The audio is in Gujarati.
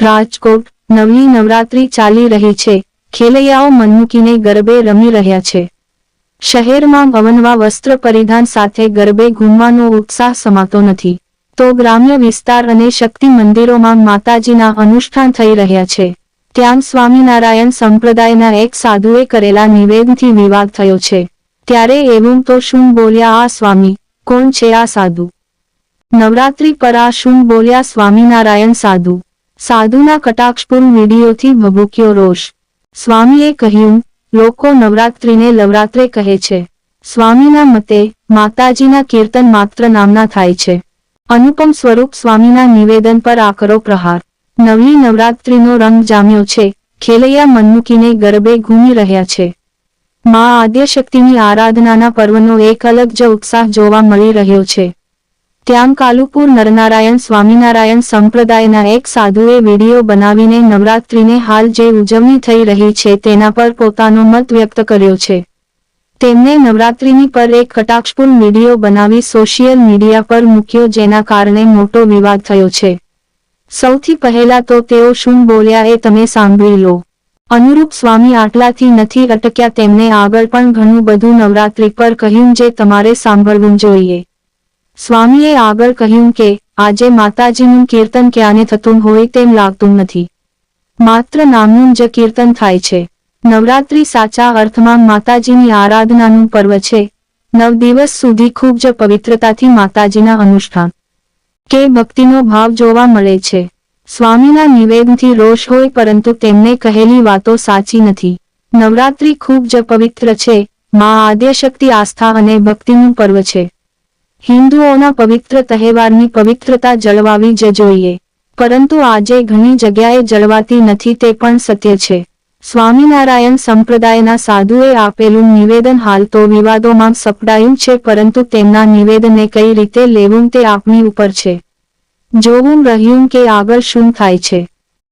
રાજકોટ નવલી નવરાત્રી ચાલી રહી છે. ખેલૈયાઓ મન મૂકીને ગરબે રમી રહ્યા છે. શહેરમાં અવનવા વસ્ત્ર પરિધાન સાથે ગરબે ઘૂમવાનો ઉત્સાહ સમાતો નથી. તો ગ્રામ્ય વિસ્તાર અને શક્તિ મંદિરોમાં માતાજીના અનુષ્ઠાન થઈ રહ્યા છે. ત્યાં સ્વામિનારાયણ સંપ્રદાયના એક સાધુએ કરેલા નિવેદનથી વિવાદ થયો છે. ત્યારે એવું તો શું બોલ્યા આ સ્વામી? કોણ છે આ સાધુ? નવરાત્રી પર આ શું બોલ્યા સ્વામિનારાયણ સાધુ? સાધુના કટાક્ષપૂર્ણ વિડીયોથી ભભૂક્યો રોષ. સ્વામીએ કહ્યું, લોકો નવરાત્રિને લવરાત્રે કહે છે. સ્વામીના મતે માતાજીના કીર્તન માત્ર નામના થાય છે. અનુપમ સ્વરૂપ સ્વામીના નિવેદન પર આકરો પ્રહાર. નવલી નવરાત્રિનો રંગ જામ્યો છે. ખેલૈયા મનમુકીને ગરબે ઘૂમી રહ્યા છે. મા આદ્યશક્તિની આરાધનાના પર્વનો એક અલગ જ ઉત્સાહ જોવા મળી રહ્યો છે. ત્યાં કાલુપુર નરનારાયણ સ્વામિનારાયણ સંપ્રદાયના એક સાધુએ વીડિયો બનાવીને નવરાત્રિને હાલ જે ઉજવણી થઈ રહી છે તેના પર પોતાનો મત વ્યક્ત કર્યો છે. તેમણે નવરાત્રિની પર એક કટાક્ષપૂર્ણ વીડિયો બનાવી સોશિયલ મીડિયા પર મૂક્યો જેના કારણે મોટો વિવાદ થયો છે. સૌથી પહેલા તો તેઓ શું બોલ્યા એ તમે સાંભળી લો. અનુરૂપ સ્વામી આટલાથી નથી અટક્યા તેમણે આગળ પણ ઘણું બધું નવરાત્રિ પર કહ્યું જે તમારે સાંભળવું જોઈએ. સ્વામીએ આગળ કહ્યું કે, આજે માતાજીનું કીર્તન ક્યાંને થતું હોય તેમ લાગતું નથી. માત્ર નામનું જ કીર્તન થાય છે. નવરાત્રી સાચા અર્થમાં માતાજીની આરાધનાનું પર્વ છે. નવ દિવસ સુધી ખૂબ જ પવિત્રતાથી માતાજીના અનુષ્ઠાન. કે ભક્તિનો ભાવ જોવા મળે છે. સ્વામીના નિવેદનથી રોષ હોય પરંતુ તેમને કહેલી વાતો સાચી નથી. નવરાત્રી ખૂબ જ પવિત્ર છે. મા આદ્યશક્તિ આસ્થા અને ભક્તિનું પર્વ છે. હિન્દુઓના પવિત્ર તહેવારની પવિત્રતા જળવાવી જ જોઈએ. પરંતુ આજે ઘણી જગ્યાએ જળવાતી નથી તે પણ સત્ય છે. સ્વામિનારાયણ સંપ્રદાયના સાધુએ આપેલું નિવેદન હાલ તો વિવાદોમાં સપડાયું છે પરંતુ તેમના નિવેદનને કઈ રીતે લેવું તે આપણી ઉપર છે. જોવું રહ્યું કે આગળ શું થાય છે.